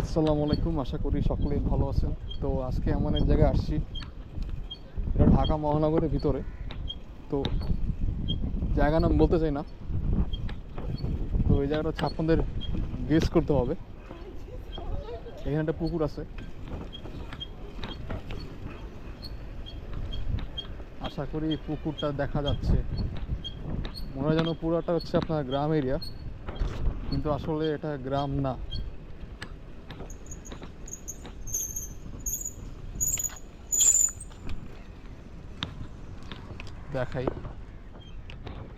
আসসালামু আলাইকুম, আশা করি সকলেই ভালো আছেন। তো আজকে এমন এক জায়গায় আসছি, এটা ঢাকা মহানগরের ভিতরে। তো জায়গা নাম বলতে চাই না। তো এই জায়গাটা হচ্ছে গেস করতে হবে। এখানে একটা পুকুর আছে। আশা করি পুকুরটা দেখা যাচ্ছে। মনে হয় যেন পুরোটা হচ্ছে আপনার গ্রাম এরিয়া কিন্তু আসলে এটা গ্রাম না। দেখাই।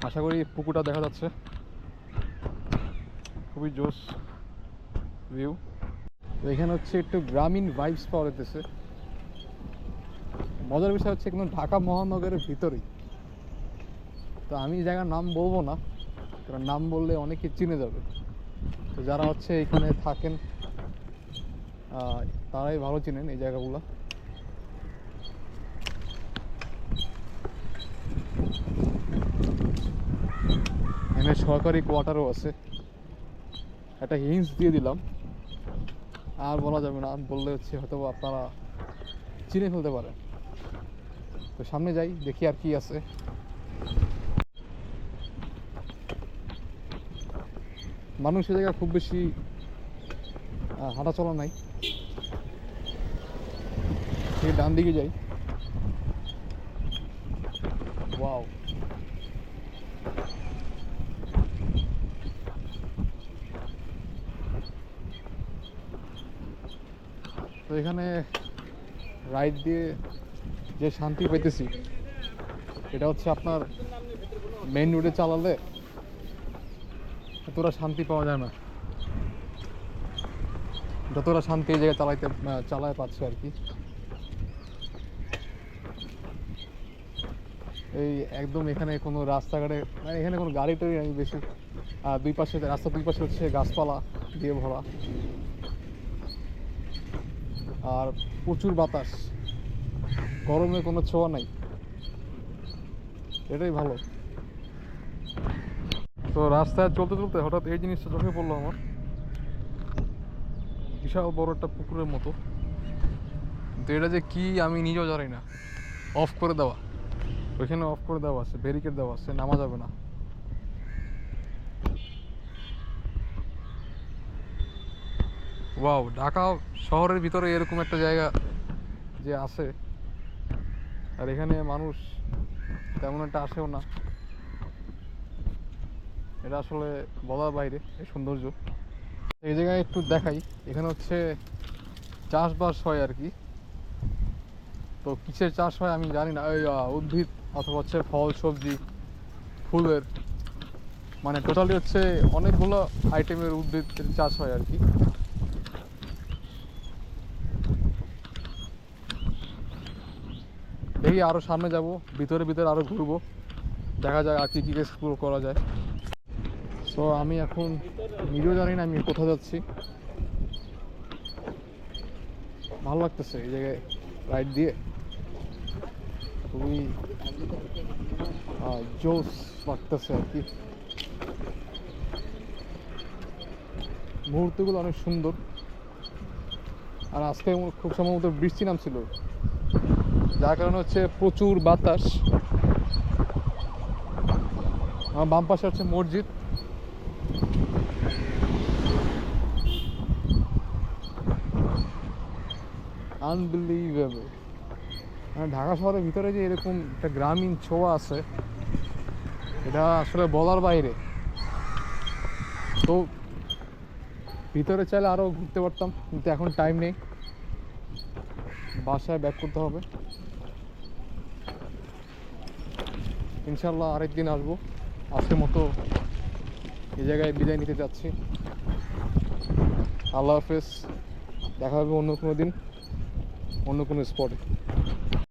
আশা করি পুকুরটা দেখা যাচ্ছে। খুবই জোস ভিউ এখানে হচ্ছে একটু গ্রামীণ ভাইবস পাওয়া যেতেছে। মজার বিষয় হচ্ছে একদম ঢাকা মহানগরের ভিতরেই। তো আমি জায়গার নাম বলব না, কারণ নাম বললে অনেকে চিনে যাবে। তো যারা হচ্ছে এখানে থাকেন তারাই ভালো চিনেন এই জায়গাগুলো এখানে সরকারি কোয়ার্টারও আছে। একটা হিন্স দিয়ে দিলাম। আর বলা যাবে না বললে হচ্ছে হয়তো আপনারা চিনে ফেলতে পারেন। তো সামনে যাই দেখি আর কি আছে। মানুষ এ জায়গায় খুব বেশি আহ, হাঁটাচলা নাই। ডান দিকে যাই। ওয়াও তো এখানে রাইড দিয়ে যে শান্তি পেতেছি এটা হচ্ছে আপনার মেইন রোডে চালালে এতটা শান্তি পাওয়া যায় না। যতটা শান্তি এই জায়গায় চালাইতে চালায় পাচ্ছে আর কি। এই একদম এখানে কোনো রাস্তাঘাটে মানে এখানে কোনো গাড়ি টাড়ি নেই, বেশি আর দুই পাশে, রাস্তার দুই পাশে হচ্ছে গাছপালা দিয়ে ভরা। আর প্রচুর বাতাস। গরমে কোনো ছোঁয়া নাই। এটাই ভালো। তো রাস্তায় চলতে চলতে হঠাৎ এই জিনিসটা চোখে পড়ল আমার। বিশাল বড় একটা পুকুরের মতো। তো এটা যে কি আমি নিজেও জানি না। অফ করে দেওয়া। ওইখানে অফ করে দেওয়া আছে ব্যারিকেড দেওয়া আছে, নামা যাবে না। ওয়াও ঢাকা শহরের ভিতরে এরকম একটা জায়গা যে আছে, আর এখানে মানুষ তেমন একটা আসেও না। এটা আসলে বলার বাইরে, এই সৌন্দর্য। এই জায়গায় একটু দেখাই, এখানে হচ্ছে চাষবাস হয় আর কি। তো কিসের চাষ হয় আমি জানি না ওই উদ্ভিদ অথবা হচ্ছে ফল, সবজি, ফুলের মানে টোটালি হচ্ছে অনেকগুলো আইটেমের উদ্ভিদ চাষ হয় আর কি। দেখি আরও সামনে যাব, ভিতরে ভিতরে আরও ঘুরবো। দেখা যায় আর কি কি এক্সপ্লোর করা যায়। সো আমি এখন নিজেও জানি না আমি কোথায় যাচ্ছি। ভালো লাগতেছে এই জায়গায় রাইড দিয়ে। খুবই জোস লাগতেছে আর কি। মুহূর্তগুলো অনেক সুন্দর। আর আজকে খুব সম্ভবত বৃষ্টি নামছিল। যার কারণে হচ্ছে প্রচুর বাতাস। আমার বাম পাশে হচ্ছে মসজিদ। আনবিলিভেবল মানে ঢাকা শহরের ভিতরে যে এরকম একটা গ্রামীণ ছোঁয়া আছে, এটা আসলে বলার বাইরে। তো ভিতরে চাইলে আরও ঘুরতে পারতাম, কিন্তু এখন টাইম নেই। বাসায় ব্যাক করতে হবে। ইনশাল্লাহ আরেক দিন আসব। আজকের মতো এই জায়গায় বিদায় নিতে যাচ্ছি। আল্লাহ হাফেজ। দেখা হবে অন্য কোনো দিন, অন্য কোনো স্পটে